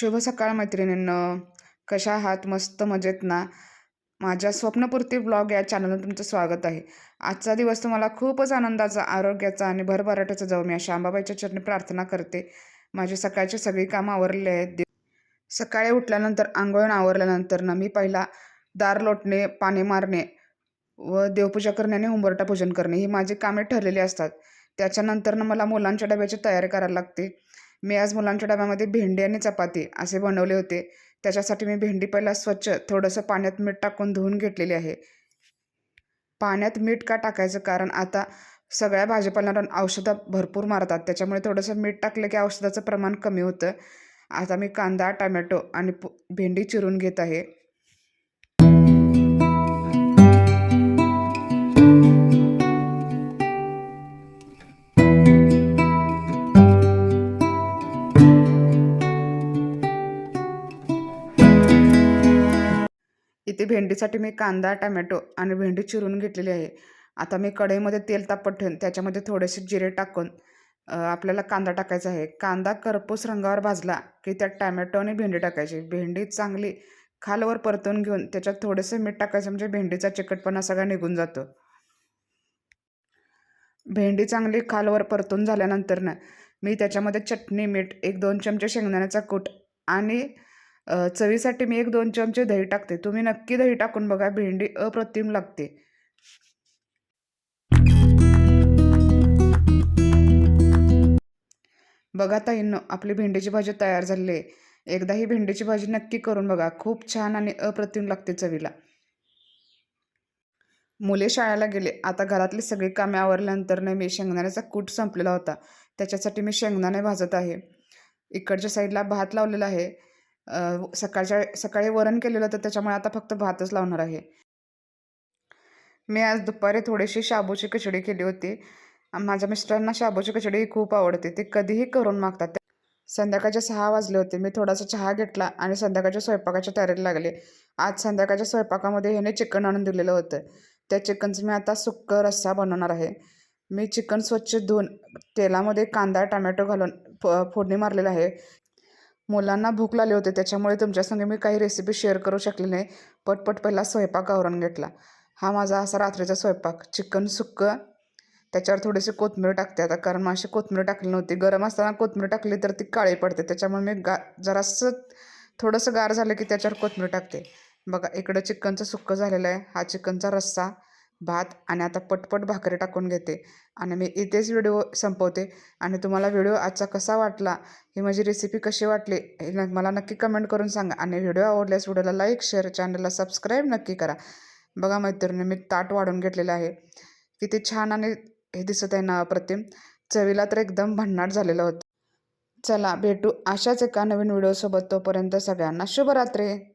शुभ सकाळ मैत्रिणींनं. कशा आहात? मस्त मजेत ना? माझ्या स्वप्नपूर्ती ब्लॉग या चॅनलवर तुमचं स्वागत आहे. आजचा दिवस तुम्हाला खूपच आनंदाचा आरोग्याचा आणि भरभराट्याचा जाऊ मी अशा आंबाबाईच्या चरणी प्रार्थना करते. माझी सकाळची सगळी कामं आवरली आहेत. सकाळी उठल्यानंतर आंघोळून आवरल्यानंतर ना मी पहिला दार लोटणे पाणी मारणे व देवपूजा करणे आणि उंबरटा पूजन करणे ही माझी कामे ठरलेली असतात. त्याच्यानंतर ना मला मुलांच्या डब्याची तयारी करायला लागते. मी आज मुलांच्या डब्यामध्ये भेंडी आणि चपाती असे बनवले होते. त्याच्यासाठी मी भेंडी पहिला स्वच्छ थोडंसं पाण्यात मीठ टाकून धुवून घेतलेली आहे. पाण्यात मीठ का टाकायचं? कारण आता सगळ्या भाजीपाल्यांना औषधं भरपूर मारतात. त्याच्यामुळे थोडंसं मीठ टाकलं की औषधाचं प्रमाण कमी होतं. आता मी कांदा टमॅटो आणि पु- भेंडी चिरून घेत आहे. भेंडीसाठी मी कांदा टमॅटो आणि भेंडी चिरून घेतलेली आहे. आता मी कढईमध्ये तेल तापत ठेवून त्याच्यामध्ये थोडेसे जिरे टाकून आपल्याला कांदा टाकायचा आहे. कांदा करपूस रंगावर भाजला की त्यात टॅमॅटो आणि भेंडी टाकायची. भेंडी चांगली खालवर परतून घेऊन त्याच्यात थोडेसे मीठ टाकायचं म्हणजे भेंडीचा चिकटपणा सगळा निघून जातो. भेंडी चांगली खालवर परतून झाल्यानंतर ना मी त्याच्यामध्ये चटणी मीठ एक दोन चमचे शेंगदाण्याचा कूट आणि चवीसाठी मी एक दोन चमचे दही टाकते. तुम्ही नक्की दही टाकून बघा भेंडी अप्रतिम लागते. बघा ताईंनो आपली भेंडीची भाजी तयार झालेली आहे. एकदा ही भेंडीची भाजी नक्की करून बघा. खूप छान आणि अप्रतिम लागते चवीला. मुले शाळेला गेले. आता घरातली सगळी कामे आवरल्यानंतर मी शेंगदाण्याचा कूट संपलेला होता. त्याच्यासाठी मी शेंगदाणे भाजत आहे. इकडच्या साईडला भात लावलेला आहे. सकाळच्या सकाळी वरण केलेलं तर त्याच्यामुळे आता फक्त भातच लावणार आहे. मी आज दुपारी थोडीशी शाबूची खिचडी केली होती. माझ्या मिस्टरांना शाबूची खिचडी ही खूप आवडते. ते कधीही करून मागतात. संध्याकाळचे सहा वाजले होते. मी थोडासा चहा घेतला आणि संध्याकाळच्या स्वयंपाकाच्या तयारीला लागले. आज संध्याकाळच्या स्वयंपाकामध्ये ह्याने चिकन आणून दिलेलं होतं. त्या चिकनचं मी आता सुक्क रस्सा बनवणार आहे. मी चिकन स्वच्छ धुवून तेलामध्ये कांदा टमॅटो घालून फ फोडणी मारलेलं आहे. मुलांना भूक लागली होती त्याच्यामुळे तुमच्यासंगे मी काही रेसिपी शेअर करू शकले नाही. पटपट पहिला स्वयंपाक आवरून घेतला. हा माझा असा रात्रीचा स्वयंपाक. चिकन सुक्क. त्याच्यावर थोडीशी कोथमीर टाकते आता कारण माशी कोथिंबीर टाकली नव्हती. गरम असताना कोथिंबीर टाकली तर ती काळी पडते. त्याच्यामुळे मी गा जरासं थोडंसं गार झालं की त्याच्यावर कोथमीर टाकते. बघा इकडं चिकनचं सुक्क झालेलं आहे. हा चिकनचा रस्सा. भात आणि आता पटपट भाकरी टाकून घेते. आणि मी इथेच व्हिडिओ संपवते. आणि तुम्हाला व्हिडिओ आजचा कसा वाटला ही माझी रेसिपी कशी वाटली हे न- मला नक्की कमेंट करून सांगा. आणि व्हिडिओ आवडल्यास व्हिडिओला लाईक शेअर चॅनलला सबस्क्राईब नक्की करा. बघा मैत्रिणी मी ताट वाढून घेतलेलं आहे. किती छान आणि हे दिसत आहे ना अप्रतिम. चवीला तर एकदम भन्नाट झालेलं होतं. चला भेटू अशाच एका नवीन व्हिडिओसोबत तोपर्यंत सगळ्यांना शुभरात्री.